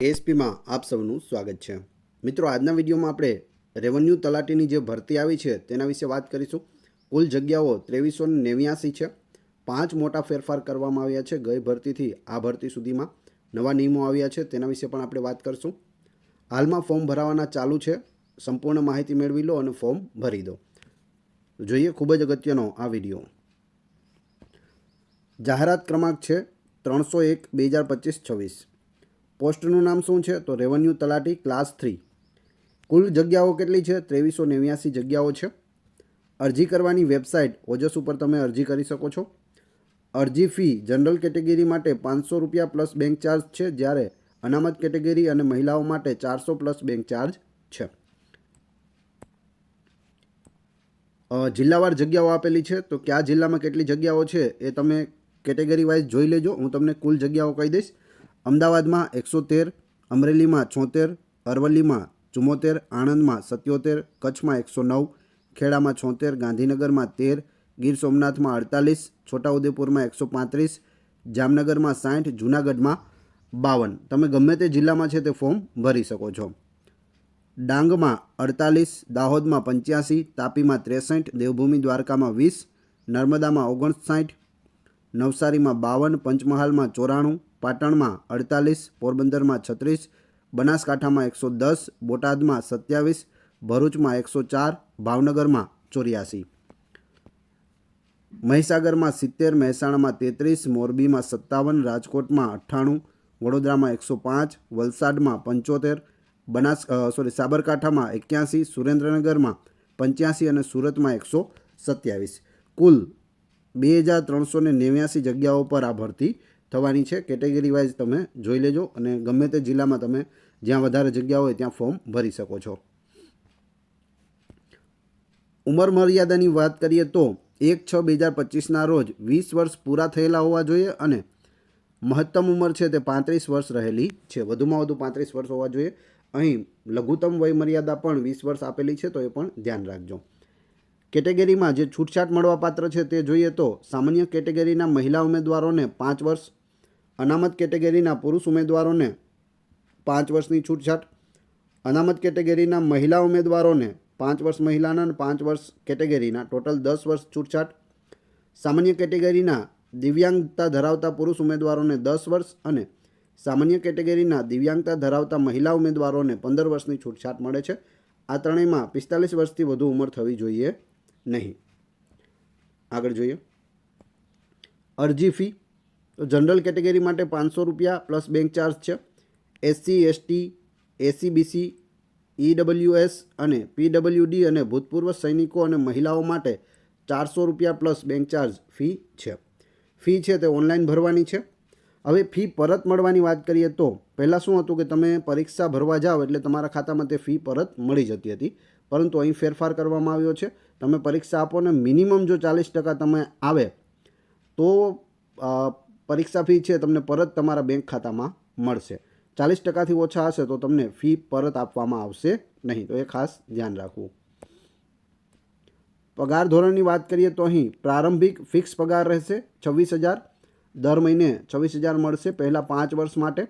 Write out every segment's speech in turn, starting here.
એએસપીમાં આપ સૌનું સ્વાગત છે. મિત્રો, આજના વિડીયોમાં આપણે રેવન્યુ તલાટીની જે ભરતી આવી છે તેના વિશે વાત કરીશું. કુલ જગ્યાઓ ત્રેવીસો નેવ્યાસી છે. પાંચ મોટા ફેરફાર કરવામાં આવ્યા છે ગઈ ભરતીથી આ ભરતી સુધીમાં. નવા નિયમો આવ્યા છે તેના વિશે પણ આપણે વાત કરીશું. હાલમાં ફોર્મ ભરાવાના ચાલુ છે. સંપૂર્ણ માહિતી મેળવી લો અને ફોર્મ ભરી દો. જોઈએ ખૂબ જ અગત્યનો આ વીડિયો. જાહેરાત ક્રમાંક છે ત્રણસો એક, બે હજાર પચીસ, છવ્વીસ. પોસ્ટનું નામ શું છે? તો રેવન્યુ તલાટી ક્લાસ થ્રી. કુલ જગ્યાઓ કેટલી છે? ત્રેવીસો નેવ્યાસી જગ્યાઓ છે. અરજી કરવાની વેબસાઇટ ઓજસ ઉપર તમે અરજી કરી શકો છો. અરજી ફી જનરલ કેટેગરી માટે પાંચસો રૂપિયા પ્લસ બેંક ચાર્જ છે, જ્યારે અનામત કેટેગરી અને મહિલાઓ માટે ચારસો પ્લસ બેંક ચાર્જ છે. જિલ્લાવાર જગ્યાઓ આપેલી છે. તો કયા જિલ્લામાં કેટલી જગ્યાઓ છે એ તમે કેટેગરી વાઇઝ જોઈ લેજો. હું તમને કુલ જગ્યાઓ કહી દઈશ. અમદાવાદમાં એકસો તેર અમરેલીમાં છોતેર, અરવલ્લીમાં ચુમ્મોતેર, આણંદમાં સત્યોતેર, કચ્છમાં એકસો નવ, ખેડામાં છોતેર, ગાંધીનગરમાં તેર, ગીર સોમનાથમાં અડતાલીસ, છોટાઉદેપુરમાં એકસો પાંત્રીસ, જામનગરમાં સાઠ, જૂનાગઢમાં બાવન. તમે ગમે તે જિલ્લામાં છે તે ફોર્મ ભરી શકો છો. ડાંગમાં અડતાલીસ, દાહોદમાં પંચ્યાસી, તાપીમાં ત્રેસઠ, દેવભૂમિ દ્વારકામાં વીસ, નર્મદામાં ઓગણસાઠ નવસારીમાં બાવન, પંચમહાલમાં ચોરાણું, પાટણમાં અડતાલીસ, પોરબંદરમાં છત્રીસ, બનાસકાંઠામાં એકસો દસ, બોટાદમાં સત્યાવીસ, ભરૂચમાં એકસો ચાર, ભાવનગરમાં ચોર્યાસી. મહીસાગરમાં સિત્તેર, મહેસાણામાં તેત્રીસ, મોરબીમાં સત્તાવન, રાજકોટમાં અઠ્ઠાણું, વડોદરામાં એકસો પાંચ, વલસાડમાં પંચોતેર, બનાસ સોરી સાબરકાંઠામાં એક્યાસી, સુરેન્દ્રનગરમાં પંચ્યાસી અને સુરતમાં એકસો સત્યાવીસ. કુલ બે હજાર ત્રણસો ને નેવ્યાસી જગ્યાઓ પર આ ભરતી થવાની છે. કેટેગરી વાઇઝ તમે જોઈ લેજો અને ગમે તે જિલ્લામાં તમે જ્યાં વધારે જગ્યા હોય ત્યાં ફોર્મ ભરી શકો છો. ઉંમર મર્યાદાની વાત કરીએ તો એક છ બે હજાર પચીસના રોજ વીસ વર્ષ પૂરા થયેલા હોવા જોઈએ અને મહત્તમ ઉંમર છે તે પાંત્રીસ વર્ષ રહેલી છે. વધુમાં વધુ પાંત્રીસ વર્ષ હોવા જોઈએ. અહીં લઘુત્તમ વયમર્યાદા પણ વીસ વર્ષ આપેલી છે તો એ પણ ધ્યાન રાખજો. કેટેગરીમાં જે છૂટછાટ મળવાપાત્ર છે તે જોઈએ તો સામાન્ય કેટેગરીના મહિલા ઉમેદવારોને પાંચ વર્ષ, અનામત કેટેગરીના પુરુષ ઉમેદવારોને પાંચ વર્ષની છૂટછાટ, અનામત કેટેગરીના મહિલા ઉમેદવારોને પાંચ વર્ષ મહિલાના અને પાંચ વર્ષ કેટેગરીના, ટોટલ દસ વર્ષ છૂટછાટ. સામાન્ય કેટેગરીના દિવ્યાંગતા ધરાવતા પુરુષ ઉમેદવારોને દસ વર્ષ અને સામાન્ય કેટેગરીના દિવ્યાંગતા ધરાવતા મહિલા ઉમેદવારોને પંદર વર્ષની છૂટછાટ મળે છે. આ ત્રણેયમાં પિસ્તાલીસ વર્ષથી વધુ ઉંમર થવી જોઈએ. નહીં. આગળ જોઈએ. અરજી ફી. તો જનરલ કેટેગરી માટે પાંચસો રૂપિયા પ્લસ બેંક ચાર્જ છે. એસસી એસટી એસીબીસી ઈડબલ્યુએસ અને પીડબલ્યુડી અને ભૂતપૂર્વ સૈનિકો અને મહિલાઓ માટે ચારસો રૂપિયા પ્લસ બેંક ચાર્જ ફી છે. ફી છે તે ઓનલાઈન ભરવાની છે. હવે ફી પરત મળવાની વાત કરીએ તો પહેલાં શું હતું કે તમે પરીક્ષા ભરવા જાઓ એટલે તમારા ખાતામાં તે ફી પરત મળી જતી હતી. પરંતુ અહીં ફેરફાર કરવામાં આવ્યો છે. તમે પરીક્ષા આપો ને મિનિમમ જો ચાલીસ ટકા તમે આવે, તો પરીક્ષા ફી છે તમને પરત તમારા બેંક ખાતામાં મળશે. ચાલીસ ટકાથી ઓછા હશે તો તમને ફી પરત આપવામાં આવશે નહીં. તો એ ખાસ ધ્યાન રાખવું. પગાર ધોરણની વાત કરીએ તો અહીં પ્રારંભિક ફિક્સ પગાર રહેશે છવ્વીસ હજાર. દર મહિને છવ્વીસ હજાર મળશે પહેલાં પાંચ વર્ષ માટે.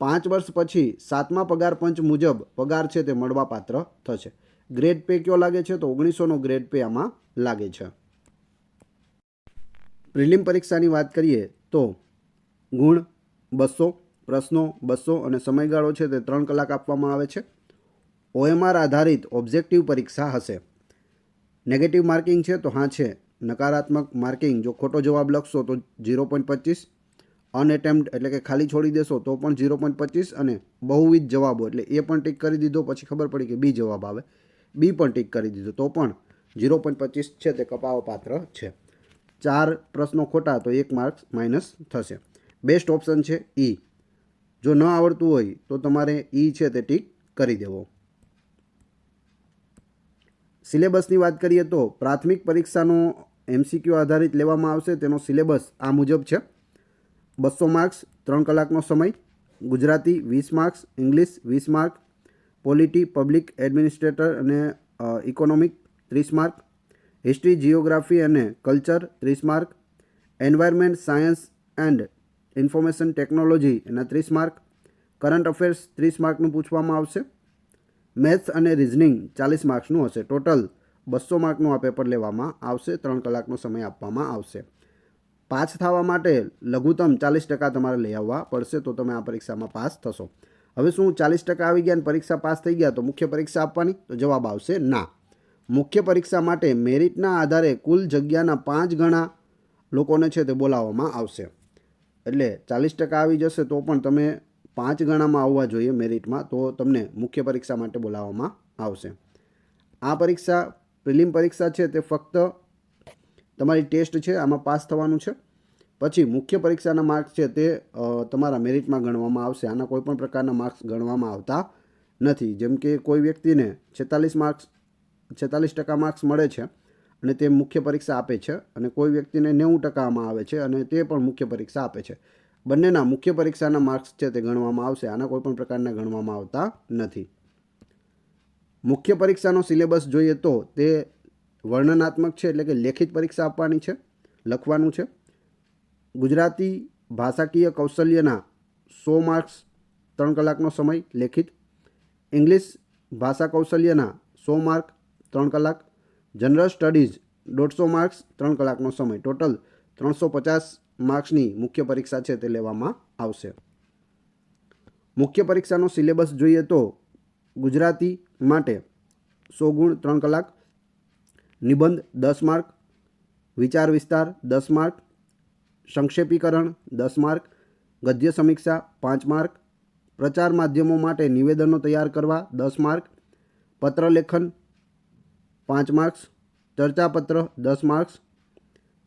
પાંચ વર્ષ પછી સાતમા પગાર પંચ મુજબ પગાર છે તે મળવાપાત્ર થશે. ગ્રેડ પે કયો લાગે છે? તો ઓગણીસોનો ગ્રેડ પે આમાં લાગે છે. પ્રિલિમ પરીક્ષાની વાત કરીએ તો ગુણ બસો, પ્રશ્નો બસો અને સમયગાળો છે તે ત્રણ કલાક આપવામાં આવે છે. ઓએમઆર આધારિત ઓબ્જેક્ટિવ પરીક્ષા હશે. નેગેટિવ માર્કિંગ છે તો હા છે. નકારાત્મક માર્કિંગ જો ખોટો જવાબ લખશો તો ઝીરો પોઈન્ટ પચીસ. અનએટેમ્પ્ટ એટલે કે ખાલી છોડી દેશો તો પણ ઝીરો પોઈન્ટ પચીસ અને બહુવિધ જવાબો એટલે એ પણ ટીક કરી દીધો. પછી ખબર પડી કે બી જવાબ આવે. બી પણ ટીક કરી દીધું. તો પણ ઝીરો પોઈન્ટ પચીસ છે તે કપાવા પાત્ર છે. ચાર પ્રશ્નો ખોટા તો એક માર્ક્સ માઇનસ થશે. બેસ્ટ ઓપ્શન છે ઈ જો ન આવડતું હોય તો તમારે ઈ છે તે ટીક કરી દેવો. સિલેબસની વાત કરીએ તો પ્રાથમિક પરીક્ષાનો એમસીક્યુ આધારિત લેવામાં આવશે. તેનો સિલેબસ આ મુજબ છે. બસો માર્ક્સ, ત્રણ કલાકનો સમય, ગુજરાતી વીસ માર્ક્સ, ઇંગ્લિશ વીસ માર્ક પોલિટી, પબ્લિક એડમિનિસ્ટ્રેટર અને ઇકોનોમિક ત્રીસ માર્ક, હિસ્ટ્રી જિયોગ્રાફી અને કલ્ચર ત્રીસ mark, environment, science and information technology એના ત્રીસ માર્ક, કરંટ અફેર્સ ત્રીસ માર્કનું પૂછવામાં આવશે, મેથ્સ અને રિઝનિંગ ચાલીસ માર્ક્સનું હશે. ટોટલ બસો માર્કનું આ પેપર લેવામાં આવશે, ત્રણ કલાકનો સમય આપવામાં આવશે. પાસ થવા માટે લઘુત્તમ ચાલીસ ટકા તમારે લઈ આવવા પડશે, તો તમે આ પરીક્ષામાં પાસ થશો. હવે શું ચાલીસ ટકા આવી ગયા અને પરીક્ષા પાસ થઈ ગયા તો મુખ્ય પરીક્ષા આપવાની? તો જવાબ આવશે ના. મુખ્ય પરીક્ષા માટે મેરિટના આધારે કુલ જગ્યાના પાંચ ગણા લોકોને છે તે બોલાવવામાં આવશે. એટલે ચાલીસ ટકા આવી જશે તો પણ તમે પાંચ ગણામાં આવવા જોઈએ મેરિટમાં તો તમને મુખ્ય પરીક્ષા માટે બોલાવવામાં આવશે. આ પરીક્ષા, પ્રિલિમ પરીક્ષા છે તે ફક્ત તમારી ટેસ્ટ છે, આમાં પાસ થવાનું છે. પછી મુખ્ય પરીક્ષાના માર્ક્સ છે તે તમારા મેરિટમાં ગણવામાં આવશે. આના કોઈ પણ પ્રકારના માર્ક્સ ગણવામાં આવતા નથી. જેમ કે કોઈ વ્યક્તિને છેતાલીસ માર્ક્સ, છેતાલીસ ટકા માર્ક્સ મળે છે અને તે મુખ્ય પરીક્ષા આપે છે અને કોઈ વ્યક્તિને નેવું ટકામાં આવે છે અને તે પણ મુખ્ય પરીક્ષા આપે છે. બંનેના મુખ્ય પરીક્ષાના માર્ક્સ છે તે ગણવામાં આવશે. આના કોઈ પણ પ્રકારના ગણવામાં આવતા નથી. મુખ્ય પરીક્ષાનો સિલેબસ જોઈએ તો તે વર્ણનાત્મક છે એટલે કે લેખિત પરીક્ષા આપવાની છે, લખવાનું છે. ગુજરાતી ભાષાકીય કૌશલ્યના સો માર્ક્સ ત્રણ કલાકનો સમય લેખિત, ઇંગ્લિશ ભાષા કૌશલ્યના સો માર્ક ત્રણ કલાક, જનરલ સ્ટડીઝ દોઢસો માર્ક્સ ત્રણ કલાકનો સમય. ટોટલ ત્રણસો પચાસ માર્ક્સની મુખ્ય પરીક્ષા છે તે લેવામાં આવશે. મુખ્ય પરીક્ષાનો સિલેબસ જોઈએ તો ગુજરાતી માટે સો ગુણ ત્રણ કલાક, નિબંધ દસ માર્ક, વિચાર વિસ્તાર દસ માર્ક સંક્ષેપીકરણ, દસ માર્ક, ગદ્ય સમીક્ષા, પાંચ માર્ક, પ્રચાર માધ્યમો માટે નિવેદનો તૈયાર કરવા, દસ માર્ક પત્રલેખન પાંચ માર્ક્સ, ચર્ચાપત્ર, દસ માર્ક્સ,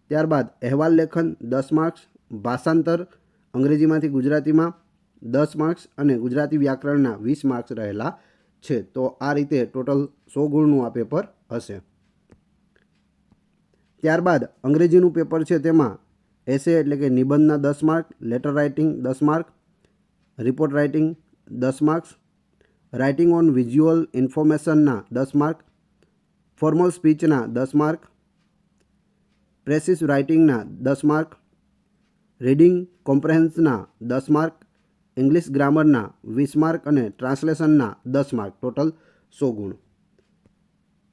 ત્યારબાદ અહેવાલ લેખન, દસ માર્ક્સ, ભાષાંતર, અંગ્રેજીમાંથી ગુજરાતીમાં દસ માર્ક્સ અને ગુજરાતી વ્યાકરણના વીસ માર્ક્સ રહેલા છે. તો આ રીતે ટોટલ સો ગુણનું આ પેપર હશે. ત્યારબાદ અંગ્રેજીનું પેપર છે તેમાં એસે એટલે કે નિબંધના દસ માર્ક, લેટર રાઇટિંગ દસ માર્ક, રિપોર્ટ રાઇટિંગ દસ માર્ક્સ, રાઇટિંગ ઓન વિઝ્યુઅલ ઇન્ફોર્મેશનના દસ માર્ક, ફોર્મલ સ્પીચના દસ માર્ક, પ્રેસિસ રાઇટિંગના દસ માર્ક, રીડિંગ કોમ્પ્રેહેન્સના દસ માર્ક, ઇંગ્લિશ ગ્રામરના વીસ માર્ક અને ટ્રાન્સલેશનના દસ માર્ક ટોટલ સો ગુણ.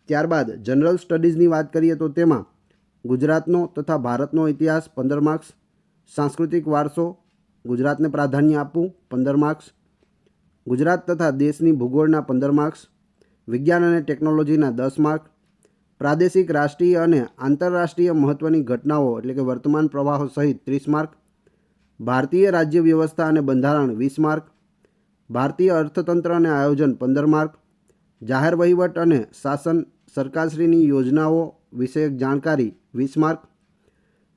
ત્યારબાદ જનરલ સ્ટડીઝની વાત કરીએ તો તેમાં ગુજરાતનો તથા ભારતનો ઇતિહાસ પંદર માર્ક્સ, સાંસ્કૃતિક વારસો ગુજરાતને પ્રાધાન્ય આપવું પંદર માર્ક્સ, ગુજરાત તથા દેશની ભૂગોળના પંદર માર્ક્સ, વિજ્ઞાન અને ટેકનોલોજીના દસ માર્ક, પ્રાદેશિક, રાષ્ટ્રીય અને આંતરરાષ્ટ્રીય મહત્ત્વની ઘટનાઓ એટલે કે વર્તમાન પ્રવાહો સહિત ત્રીસ માર્ક, ભારતીય રાજ્ય વ્યવસ્થા અને બંધારણ વીસ માર્ક, ભારતીય અર્થતંત્ર અને આયોજન પંદર માર્ક, જાહેર વહીવટ અને શાસન સરકારશ્રીની યોજનાઓ વિષયક જાણકારી વીસ માર્ક,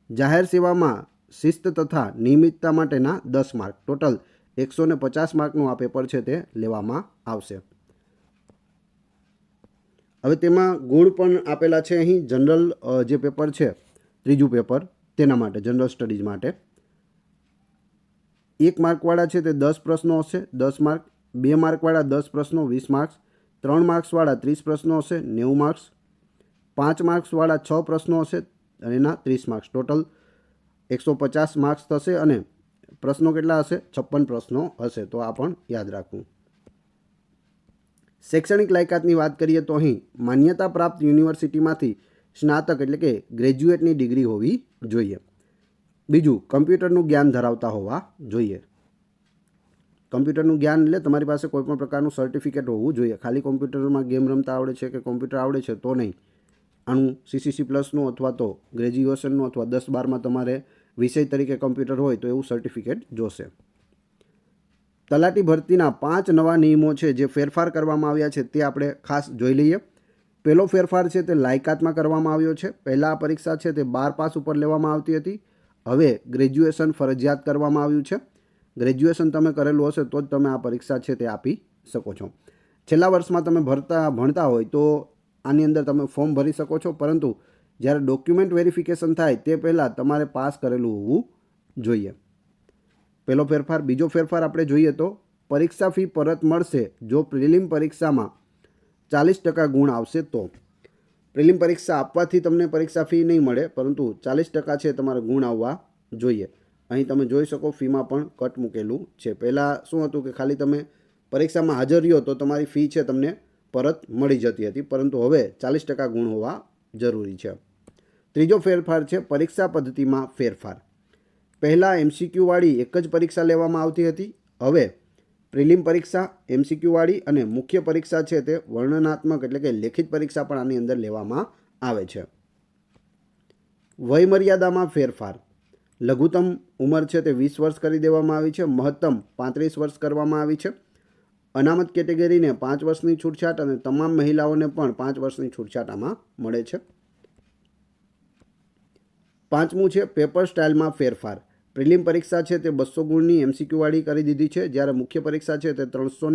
જાહેર સેવામાં શિસ્ત તથા નિયમિતતા માટેના દસ માર્ક. ટોટલ એકસો ને પચાસ માર્કનું આ પેપર છે તે લેવામાં આવશે. હવે તેમાં ગુણ પણ આપેલા છે અહીં. જનરલ જે પેપર છે, ત્રીજું પેપર તેના માટે, જનરલ સ્ટડીઝ માટે. એક માર્કવાળા છે તે દસ પ્રશ્નો હશે. દસ માર્ક, બે માર્કવાળા દસ પ્રશ્નો, વીસ માર્ક્સ. ત્રણ માર્ક્સવાળા ત્રીસ પ્રશ્નો હશે, નેવું માર્ક્સ. પાંચ માર્ક્સવાળા છ પ્રશ્નો હશે અને એના ત્રીસ માર્ક્સ. ટોટલ એકસો પચાસ માર્ક્સ થશે અને પ્રશ્નો કેટલા હશે? છપ્પન પ્રશ્નો હશે. તો આ પણ યાદ રાખવું. શૈક્ષણિક લાયકાતની વાત કરીએ તો અહીં માન્યતા પ્રાપ્ત યુનિવર્સિટીમાંથી સ્નાતક એટલે કે ગ્રેજ્યુએટની ડિગ્રી હોવી જોઈએ. બીજું, કમ્પ્યુટરનું જ્ઞાન ધરાવતા હોવા જોઈએ. કમ્પ્યુટરનું જ્ઞાન એટલે તમારી પાસે કોઈ પણ પ્રકારનું સર્ટિફિકેટ હોવું જોઈએ. ખાલી કોમ્પ્યુટરમાં ગેમ રમતા આવડે છે કે કોમ્પ્યુટર આવડે છે તો નહીં. આનું સીસીસી પ્લસનું અથવા તો ગ્રેજ્યુએશનનું અથવા દસ બારમાં તમારે વિષય તરીકે કમ્પ્યુટર હોય તો એવું સર્ટિફિકેટ જોશે. તલાટી ભરતીના પાંચ નવા નિયમો છે જે ફેરફાર કરવામાં આવ્યા છે તે આપણે ખાસ જોઈ લઈએ. પહેલો ફેરફાર છે તે લાયકાતમાં કરવામાં આવ્યો છે. પહેલાં આ પરીક્ષા છે તે બાર પાસ ઉપર લેવામાં આવતી હતી. હવે ગ્રેજ્યુએશન ફરજિયાત કરવામાં આવ્યું છે. ગ્રેજ્યુએશન તમે કરેલું હશે તો જ તમે આ પરીક્ષા છે તે આપી શકો છો. છેલ્લા વર્ષમાં તમે ભરતા, ભણતા હોય તો આની અંદર તમે ફોર્મ ભરી શકો છો, પરંતુ જ્યારે ડોક્યુમેન્ટ વેરિફિકેશન થાય તે પહેલાં તમારે પાસ કરેલું હોવું જોઈએ. પહેલો ફેરફાર, બીજો ફેરફાર આપણે જોઈએ તો પરીક્ષા ફી પરત મળશે જો પ્રિલિમ પરીક્ષામાં ચાલીસ ટકા ગુણ આવશે તો. પ્રિલિમ પરીક્ષા આપવાથી તમને પરીક્ષા ફી નહીં મળે, પરંતુ ચાલીસ ટકા છે તમારે ગુણ આવવા જોઈએ. અહીં તમે જોઈ શકો, ફીમાં પણ કટ મૂકેલું છે. પહેલાં શું હતું કે ખાલી તમે પરીક્ષામાં હાજર રહ્યો તો તમારી ફી છે તમને પરત મળી જતી હતી. પરંતુ હવે ચાલીસ ટકા ગુણ હોવા જરૂરી છે. ત્રીજો ફેરફાર છે પરીક્ષા પદ્ધતિમાં ફેરફાર. પહેલાં એમસીક્યુવાળી એક જ પરીક્ષા લેવામાં આવતી હતી. હવે પ્રિલિમ પરીક્ષા એમસીક્યુવાળી અને મુખ્ય પરીક્ષા છે તે વર્ણનાત્મક એટલે કે લેખિત પરીક્ષા પણ આની અંદર લેવામાં આવે છે. વયમર્યાદામાં ફેરફાર. લઘુત્તમ ઉંમર છે તે વીસ વર્ષ કરી દેવામાં આવી છે, મહત્તમ પાંત્રીસ વર્ષ કરવામાં આવી છે. અનામત કેટેગરીને પાંચ વર્ષની છૂટછાટ અને તમામ મહિલાઓને પણ પાંચ વર્ષની છૂટછાટ આમાં મળે છે. પાંચમું છે પેપર સ્ટાઇલમાં ફેરફાર. પ્રિલિમ પરીક્ષા છે તે બસો ગુણની એમસીક્યુવાળી કરી દીધી છે, જ્યારે મુખ્ય પરીક્ષા છે તે ત્રણસો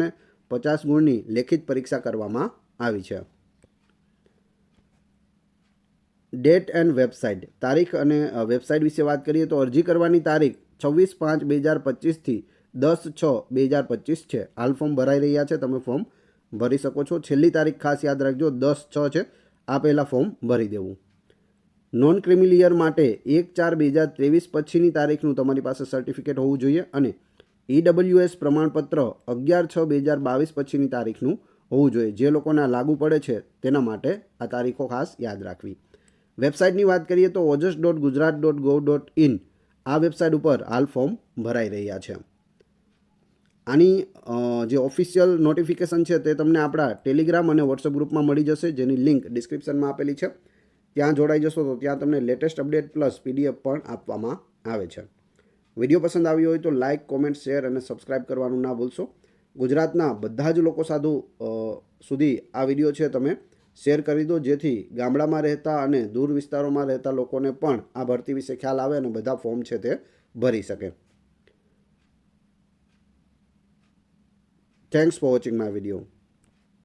પચાસ ગુણની લેખિત પરીક્ષા કરવામાં આવી છે. Date and website. તારીખ અને વેબસાઇટ વિશે વાત કરીએ તો અરજી કરવાની તારીખ છવ્વીસ પાંચ બે હજાર પચીસથી દસ છ બે હજાર પચીસ છે. હાલ ફોર્મ ભરાઈ રહ્યા છે. તમે ફોર્મ ભરી શકો છો. છેલ્લી તારીખ ખાસ યાદ રાખજો, દસ છ છે. આ પહેલાં ફોર્મ ભરી દેવું. નોન ક્રિમિલિયર માટે એક ચાર બે હજાર ત્રેવીસ પછીની તારીખનું તમારી પાસે સર્ટિફિકેટ હોવું જોઈએ અને ઈડબ્લ્યુએસ પ્રમાણપત્ર અગિયાર છ બે હજાર બાવીસ પછીની તારીખનું હોવું જોઈએ. જે લોકોને લાગુ પડે છે, તેના માટે આ તારીખો ખાસ યાદ રાખવી. વેબસાઇટની વાત કરીએ તો Ojas dot Gujarat dot gov dot in આ વેબસાઇટ ઉપર હાલ ફોર્મ ભરાઈ રહ્યા છે. આની જે ઓફિશિયલ નોટિફિકેશન છે તે તમને આપણા ટેલિગ્રામ અને વોટ્સઅપ ગ્રુપમાં મળી જશે, જેની લિંક ડિસ્ક્રિપ્શનમાં આપેલી છે. ત્યાં જોડાઈ જશો તો ત્યાં તમને લેટેસ્ટ અપડેટ પ્લસ પીડીએફ પણ આપવામાં આવે છે. વીડિયો પસંદ આવ્યો હોય તો લાઇક કોમેન્ટ શેર અને સબસ્ક્રાઇબ કરવાનું ના ભૂલશો. ગુજરાતના બધા જ લોકો સાધુ સુધી આ વીડિયો છે તમે શેર કરી દો, જેથી ગામડામાં રહેતા અને દૂર વિસ્તારોમાં રહેતા લોકોને પણ આ ભરતી વિશે ખ્યાલ આવે અને બધા ફોર્મ છે તે ભરી શકે. Thanks for watching my video